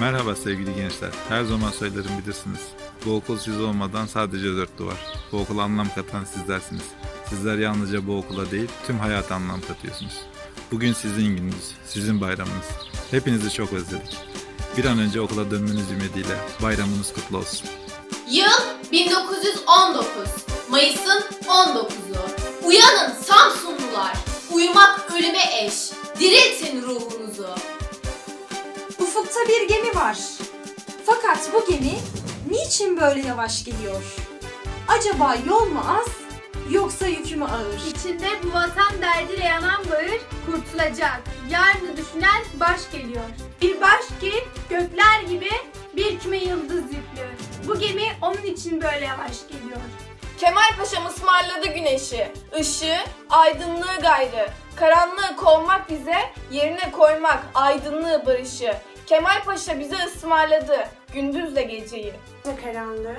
Merhaba sevgili gençler. Her zaman söylerim bilirsiniz. Bu okul siz olmadan sadece dört duvar. Bu okula anlam katan sizlersiniz. Sizler yalnızca bu okula değil, tüm hayata anlam katıyorsunuz. Bugün sizin gününüz, sizin bayramınız. Hepinizi çok özledik. Bir an önce okula dönmeniz ümidiyle bayramınız kutlu olsun. Yıl 1919. Mayıs'ın Ufukta bir gemi var. Fakat bu gemi niçin böyle yavaş geliyor? Acaba yol mu az yoksa yükü mü ağır? İçinde bu vatan derdiyle yanan bağır kurtulacak. Yarını düşünen baş geliyor. Bir baş ki gökler gibi bir küme yıldız yüklü. Bu gemi onun için böyle yavaş geliyor. Kemal Paşa'm ısmarladı güneşi, ışığı, aydınlığı gayrı. Karanlığı kovmak bize, yerine koymak aydınlığı barışı. Kemal Paşa bize ısmarladı, gündüzle geceyi. Gece karanlığı,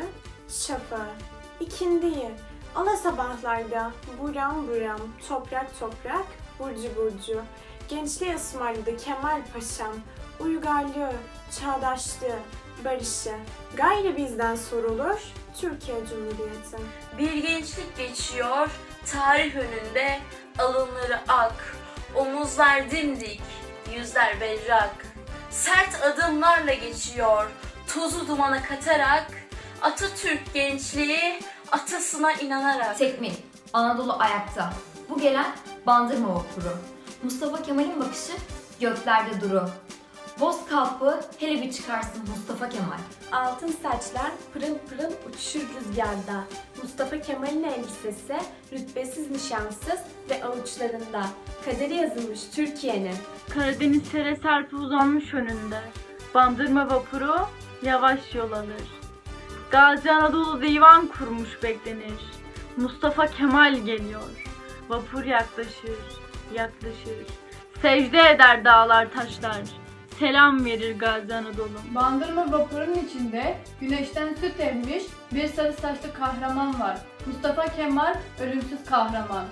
şafağı, ikindiyi, ala sabahlarda buram buram, toprak toprak, burcu burcu. Gençliğe ısmarladı Kemal Paşam, uygarlığı, çağdaşlığı, barışı. Gayrı bizden sorulur, Türkiye Cumhuriyeti. Bir gençlik geçiyor, tarih önünde alınları ak, omuzlar dimdik, yüzler berrak. Sert adımlarla geçiyor, tozu dumana katarak, Atatürk gençliği atasına inanarak. Tekmin, Anadolu ayakta. Bu gelen Bandırma vapuru. Mustafa Kemal'in bakışı göklerde duru. Boz kalpı hele bir çıkarsın Mustafa Kemal. Altın saçlar pırıl pırıl uçuşur rüzgarda. Mustafa Kemal'in elbisesi rütbesiz nişansız ve avuçlarında. Kaderi yazılmış Türkiye'nin. Karadeniz sere serpi uzanmış önünde. Bandırma vapuru yavaş yol alır. Gazi Anadolu divan kurmuş beklenir. Mustafa Kemal geliyor. Vapur yaklaşır, yaklaşır. Secde eder dağlar taşlar. Selam verir Gazi Anadolu'm. Bandırma vapurun içinde güneşten süt emmiş bir sarı saçlı kahraman var. Mustafa Kemal ölümsüz kahraman.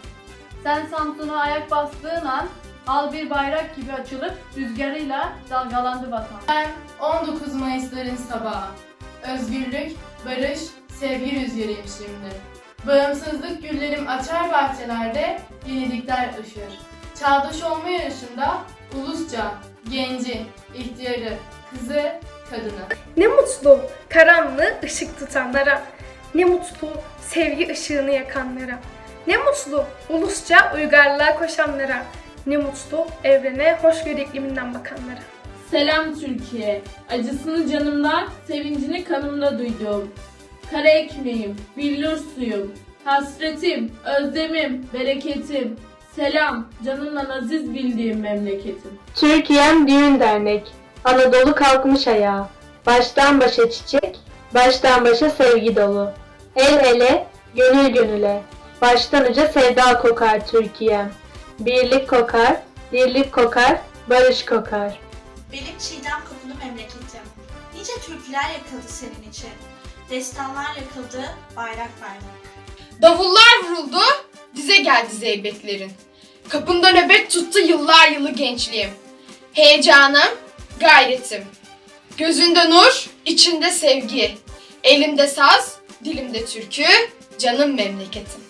Sen Samsun'a ayak bastığın an al bir bayrak gibi açılıp rüzgarıyla dalgalandı vatan. Ben 19 Mayıs'ların sabahı. Özgürlük, barış, sevgi rüzgarıyım şimdi. Bağımsızlık güllerim açar bahçelerde, yenilikler ışır. Çağdaş olma yarışında ulusça, genci, ihtiyarı, kızı, kadını. Ne mutlu karanlığı ışık tutanlara. Ne mutlu sevgi ışığını yakanlara. Ne mutlu ulusça uygarlığa koşanlara. Ne mutlu evrene hoşgörü ikliminden bakanlara. Selam Türkiye. Acısını canımda, sevincini kanımda duydum. Kara ekmeğim, billur suyum, hasretim, özlemim, bereketim. Selam, canımla aziz bildiğim memleketim. Türkiye'm Düğün Dernek, Anadolu kalkmış ayağa. Baştan başa çiçek, baştan başa sevgi dolu. El ele, gönül gönüle. Baştan uca sevda kokar Türkiye'm. Birlik kokar, dirlik kokar, barış kokar. Benim çiğdem kokulu memleketim. Nice türküler yakıldı senin için. Destanlar yakıldı, bayrak bayrak. Davullar vuruldu, dize geldi zeybeklerin. Kapında nöbet tuttu yıllar yılı gençliğim. Heyecanım, gayretim. Gözünde nur, içinde sevgi. Elimde saz, dilimde türkü, canım memleketim.